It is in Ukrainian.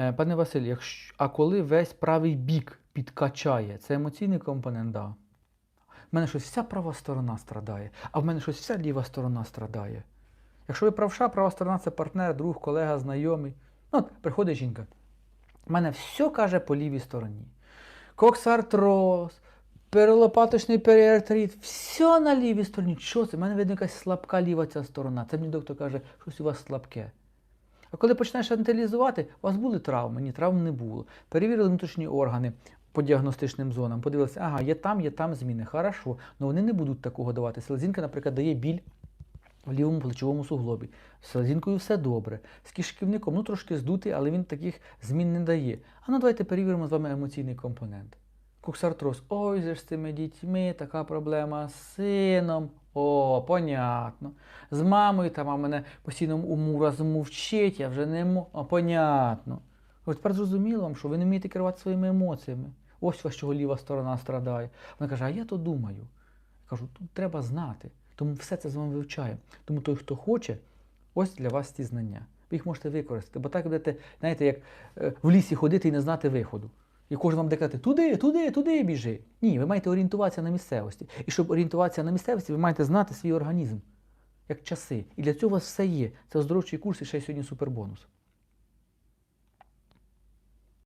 Е, Пане Василь, якщо, а коли весь правий бік підкачає, це емоційний компонент, да. В мене щось вся права сторона страдає, а в мене щось вся ліва сторона страдає. Якщо ви правша, права сторона це партнер, друг, колега, знайомий. Ну, от приходить жінка. У мене все каже по лівій стороні. Коксартроз, перелопаточний періартрит, все на лівій стороні. Що це? У мене видно якась слабка ліва ця сторона. Це мені доктор каже, щось у вас слабке. А коли починаєш аналізувати, у вас були травми, ні, травм не було. Перевірили внутрішні органи по діагностичним зонам, подивилися, ага, є там, є там зміни. Хорошо, але вони не будуть такого давати. Селезінка, наприклад, дає біль в лівому плечовому суглобі. З селезінкою все добре. З кишківником, ну трошки здутий, але він таких змін не дає. А ну давайте перевіримо з вами емоційний компонент. Куксартроз. Ой, з цими дітьми, така проблема з сином. О, понятно. З мамою там мене постійно уму розмовчить, я вже не можу. Понятно. Ось тепер зрозуміло вам, що ви не вмієте керувати своїми емоціями. Ось вас чого ліва сторона страдає. Вона каже, а я то думаю. Я кажу, тут треба знати. Тому все це з вами вивчає. Тому той, хто хоче, ось для вас ці знання. Ви їх можете використати, бо так будете, знаєте, як е, в лісі ходити і не знати виходу. І кожен вам декати туди, туди, туди біжи. Ні, ви маєте орієнтуватися на місцевості. І щоб орієнтуватися на місцевості, ви маєте знати свій організм, як часи. І для цього у вас все є. Це оздоровчий курс і ще й сьогодні супербонус.